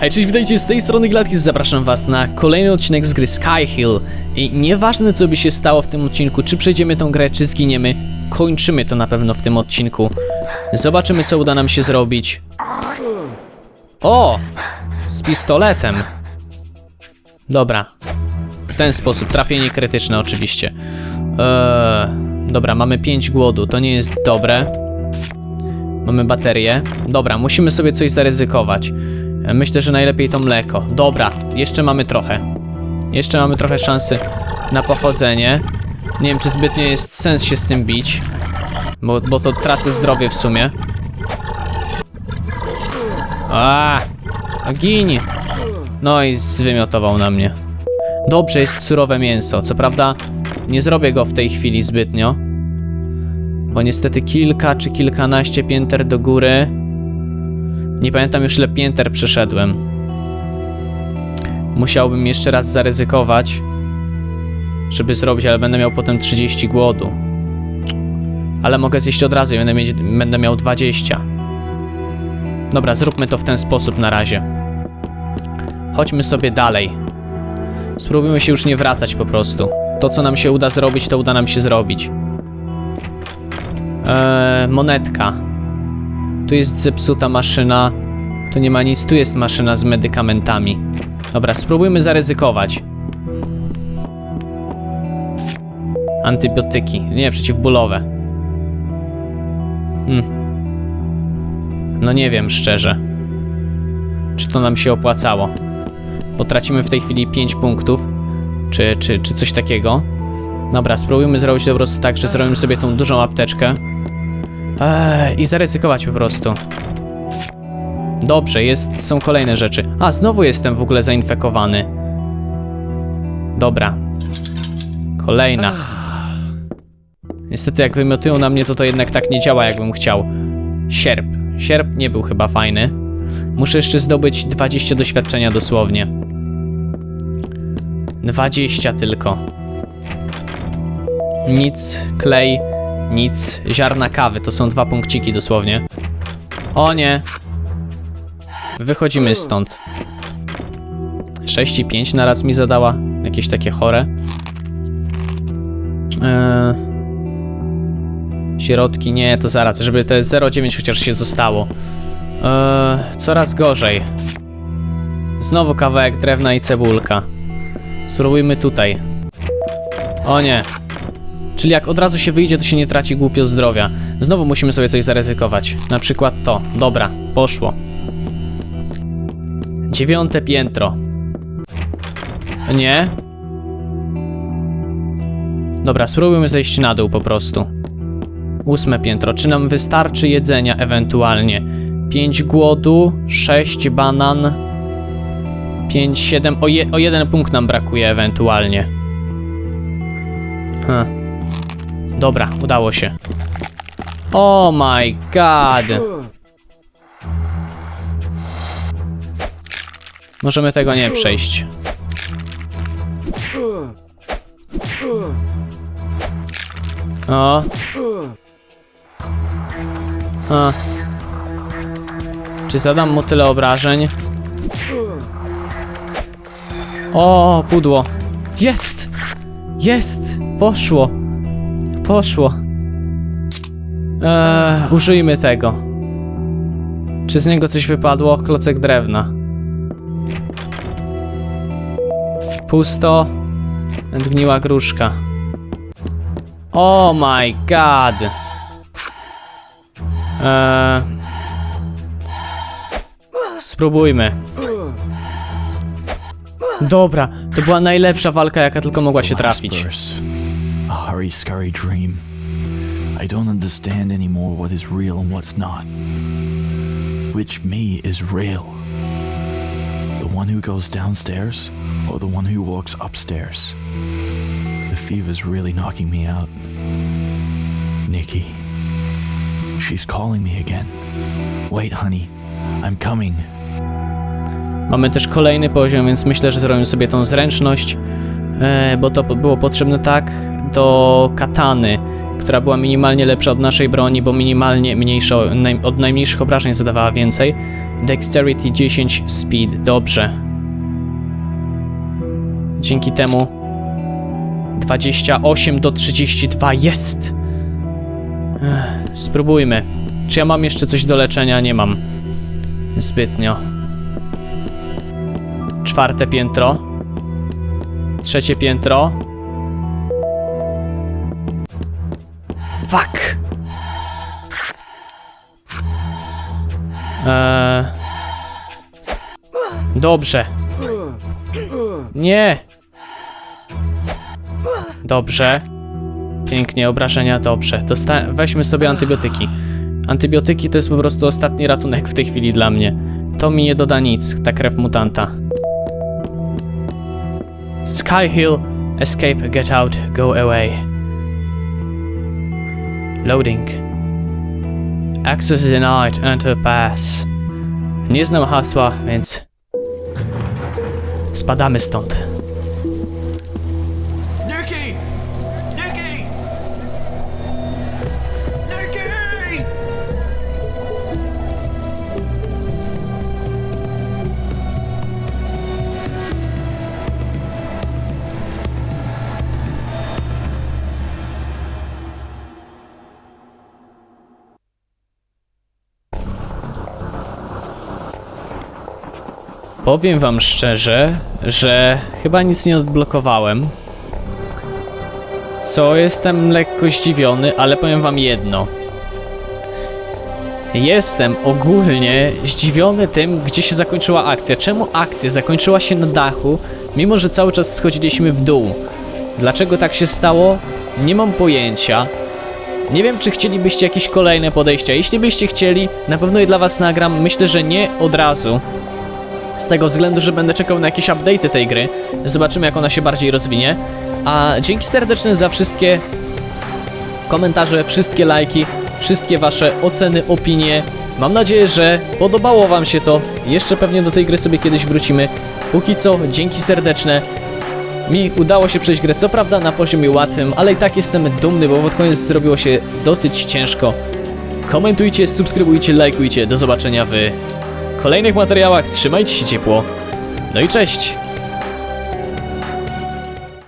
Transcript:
Hej, cześć, witajcie z tej strony Gladkis, zapraszam was na kolejny odcinek z gry Skyhill. I nieważne co by się stało w tym odcinku, czy przejdziemy tą grę, czy zginiemy Kończymy to na pewno w tym odcinku. Zobaczymy co uda nam się zrobić. O! Z pistoletem. Dobra. W ten sposób, trafienie krytyczne oczywiście. Eee, Dobra, mamy 5 głodu, to nie jest dobre. Mamy baterię. Dobra, musimy sobie coś zaryzykować. Myślę, że najlepiej to mleko. Dobra, jeszcze mamy trochę. Jeszcze mamy trochę szansy na pochodzenie. Nie wiem, czy zbytnio jest sens się z tym bić. Bo, bo to tracę zdrowie w sumie. A, a gin! No i zwymiotował na mnie. Dobrze, jest surowe mięso. Co prawda, nie zrobię go w tej chwili zbytnio. Bo niestety kilka czy kilkanaście pięter do góry. Nie pamiętam już ile pięter przeszedłem. Musiałbym jeszcze raz zaryzykować, żeby zrobić, ale będę miał potem 30 głodu. Ale mogę zjeść od razu i będę, mieć, będę miał 20. Dobra, zróbmy to w ten sposób na razie. Chodźmy sobie dalej. Spróbujmy się już nie wracać po prostu. To, co nam się uda zrobić, to uda nam się zrobić. Eee, monetka. Tu jest zepsuta maszyna. Tu nie ma nic, tu jest maszyna z medykamentami. Dobra, spróbujmy zaryzykować. Antybiotyki, nie, przeciwbólowe. Hmm. No nie wiem, szczerze. Czy to nam się opłacało? Bo tracimy w tej chwili 5 punktów. Czy, czy, czy coś takiego. Dobra, spróbujmy zrobić to po prostu tak, że zrobimy sobie tą dużą apteczkę. Eee, I zaryzykować po prostu. Dobrze, jest, są kolejne rzeczy. A, znowu jestem w ogóle zainfekowany. Dobra. Kolejna. Niestety jak wymiotują na mnie, to to jednak tak nie działa, jakbym chciał. Sierp. Sierp nie był chyba fajny. Muszę jeszcze zdobyć 20 doświadczenia dosłownie. 20 tylko. Nic, klej, nic, ziarna kawy, to są dwa punkciki dosłownie. O nie. Wychodzimy stąd. 6 i 5 naraz mi zadała. Jakieś takie chore. Eee... Środki, nie, to zaraz, żeby te 0,9 chociaż się zostało. Eee, coraz gorzej. Znowu kawałek drewna i cebulka. Spróbujmy tutaj. O nie, Czyli jak od razu się wyjdzie, to się nie traci głupio zdrowia. Znowu musimy sobie coś zaryzykować. Na przykład to. Dobra, poszło. Dziewiąte piętro. Nie. Dobra, spróbujmy zejść na dół po prostu. Ósme piętro. Czy nam wystarczy jedzenia ewentualnie? Pięć głodu, sześć banan, pięć, siedem. O, je, o jeden punkt nam brakuje ewentualnie. Huh. Dobra, udało się. Oh my god. Możemy tego nie przejść. O. A. Czy zadam mu tyle obrażeń? O, pudło. Jest! Jest! Poszło! Poszło. Eee, użyjmy tego. Czy z niego coś wypadło? Klocek drewna. Pusto. Nadgniła gruszka. Oh my god. Eee, spróbujmy. Dobra, to była najlepsza walka, jaka tylko mogła się trafić. A hurry scurry dream. I don't understand anymore what is real and what's not. Which me is real? The one who goes downstairs or the one who walks upstairs? The fever's really knocking me out. Nikki. She's calling me again. Wait, honey. I'm coming. Mamy też kolejny poziom, więc myślę, że zrobimy sobie tą zręczność, e, bo to było potrzebne tak do katany, która była minimalnie lepsza od naszej broni, bo minimalnie mniejsza, od najmniejszych obrażeń zadawała więcej. Dexterity 10, Speed, dobrze. Dzięki temu 28 do 32 jest! Ech, spróbujmy. Czy ja mam jeszcze coś do leczenia? Nie mam. Zbytnio. Czwarte piętro. Trzecie piętro. Fuck! Eee... Dobrze. Nie! Dobrze. Pięknie, obrażenia, dobrze. Dosta weźmy sobie antybiotyki. Antybiotyki to jest po prostu ostatni ratunek w tej chwili dla mnie. To mi nie doda nic, ta krew mutanta. Sky Hill, escape, get out, go away. Loading. Access denied, enter pass. Nie znam hasła, więc spadamy stąd. Powiem wam szczerze, że chyba nic nie odblokowałem. Co jestem lekko zdziwiony, ale powiem wam jedno. Jestem ogólnie zdziwiony tym, gdzie się zakończyła akcja. Czemu akcja zakończyła się na dachu, mimo że cały czas schodziliśmy w dół? Dlaczego tak się stało? Nie mam pojęcia. Nie wiem, czy chcielibyście jakieś kolejne podejścia. Jeśli byście chcieli, na pewno je dla was nagram. Myślę, że nie od razu. Z tego względu, że będę czekał na jakieś update'y tej gry. Zobaczymy, jak ona się bardziej rozwinie. A dzięki serdeczne za wszystkie komentarze, wszystkie lajki, wszystkie wasze oceny, opinie. Mam nadzieję, że podobało wam się to. Jeszcze pewnie do tej gry sobie kiedyś wrócimy. Póki co, dzięki serdeczne. Mi udało się przejść grę, co prawda na poziomie łatwym, ale i tak jestem dumny, bo pod koniec zrobiło się dosyć ciężko. Komentujcie, subskrybujcie, lajkujcie. Do zobaczenia w kolejnych materiałach. Trzymajcie się ciepło. No i cześć!